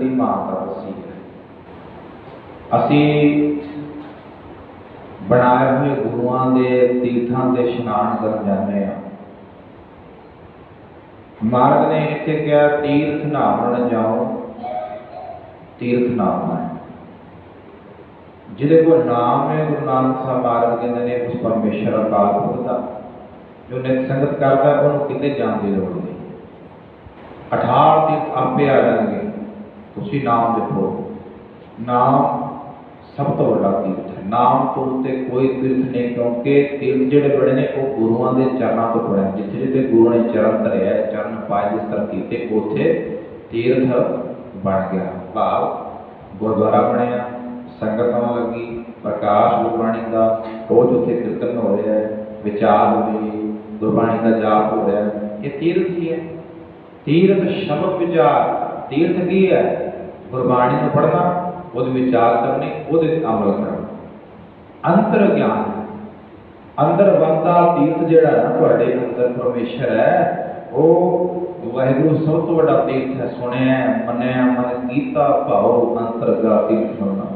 ਦੀ ਮਾਤਾ ਦੱਸੀ ਹੈ। ਅਸੀਂ ਬਣਾਏ ਹੋਏ ਗੁਰੂਆਂ ਦੇ ਤੀਰਥਾਂ ਤੇ ਇਸ਼ਨਾਨ ਕਰਨ ਜਾਂਦੇ ਹਾਂ। ਮਾਰਗ ਨੇ ਇੱਥੇ ਕਿਹਾ, ਤੀਰਥ ਨਾਵਣ ਜਾਓ, ਤੀਰਥ ਨਾਮ ਹੈ। ਜਿਹਦੇ ਕੋਲ ਨਾਮ ਹੈ ਗੁਰੂ ਨਾਨਕ ਸਾਹਿਬ ਮਹਾਰਾਜ ਕਹਿੰਦੇ ਨੇ, ਉਸ ਪਰਮੇਸ਼ਰ ਅਕਾਲ ਪੁਰਖ ਦਾ। ਜੋ ਨਿਤ ਸੰਗਤ ਕਰਦਾ, ਉਹਨੂੰ ਕਿਤੇ ਜਾਣ ਦੀ ਲੋੜ ਨਹੀਂ। ਅਠਾਰ ਤੀਰਥ ਆਪੇ ਆ ਜਾਣਗੇ। ਤੁਸੀਂ ਨਾਮ ਜਪੋ ਨਾਮ ਸਭ ਤੋਂ ਵੱਡਾ ਤੀਰਥ ਹੈ। ਨਾਮ ਤੋਂ ਉੱਤੇ ਕੋਈ ਤੀਰਥ ਨਹੀਂ, ਕਿਉਂਕਿ ਤੀਰਥ ਜਿਹੜੇ ਬੜੇ ਨੇ, ਉਹ ਗੁਰੂਆਂ ਦੇ ਚਰਨਾਂ ਤੋਂ ਬਣੇ ਜਿੱਥੇ ਜਿੱਥੇ ਗੁਰੂ ਨੇ ਚਰਨ ਧਰਿਆ, ਚਰਨ ਪਾਏ ਜਿਸ ਤਰ੍ਹਾਂ ਕੀਤੇ, ਉੱਥੇ ਤੀਰਥ ਬਣ ਗਿਆ। ਭਾਵ ਗੁਰਦੁਆਰਾ ਬਣਿਆ, ਸੰਗਤ ਆਉਣ ਲੱਗੀ, ਪ੍ਰਕਾਸ਼ ਗੁਰਬਾਣੀ ਦਾ ਰੋਜ਼ ਉੱਥੇ ਕੀਰਤਨ ਹੋ ਰਿਹਾ ਹੈ, ਵਿਚਾਰ ਹੋ ਰਹੀ, ਗੁਰਬਾਣੀ ਦਾ ਜਾਪ ਹੋ ਰਿਹਾ। ਹੈ ਇਹ ਤੀਰਥ ਹੀ ਹੈ। ਤੀਰਥ ਸ਼ਬਦ ਵਿਚਾਰ, ਤੀਰਥ ਕੀ ਹੈ? ਗੁਰਬਾਣੀ ਨੂੰ ਪੜ੍ਹਨਾ, ਉਹਦੇ ਵਿਚਾਰ ਕਰਨੇ, ਉਹਦੇ ਤੇ ਅਮਲ ਕਰਨਾ। ਅੰਤਰ ਗਿਆਨ ਅੰਦਰ ਵਸਦਾ ਤੀਰਥ ਜਿਹੜਾ ਨਾ, ਤੁਹਾਡੇ ਅੰਦਰ ਪਰਮੇਸ਼ਰ ਹੈ, ਉਹ ਵਾਹਿਗੁਰੂ ਸਭ ਤੋਂ ਵੱਡਾ ਤੀਰਥ ਹੈ, ਸੁਣਿਆ, ਮੰਨਿਆ, ਮਨ ਕੀਤਾ, ਭਾਉ ਅੰਤਰ ਦਾ ਤੀਰਥ ਹੋਣਾ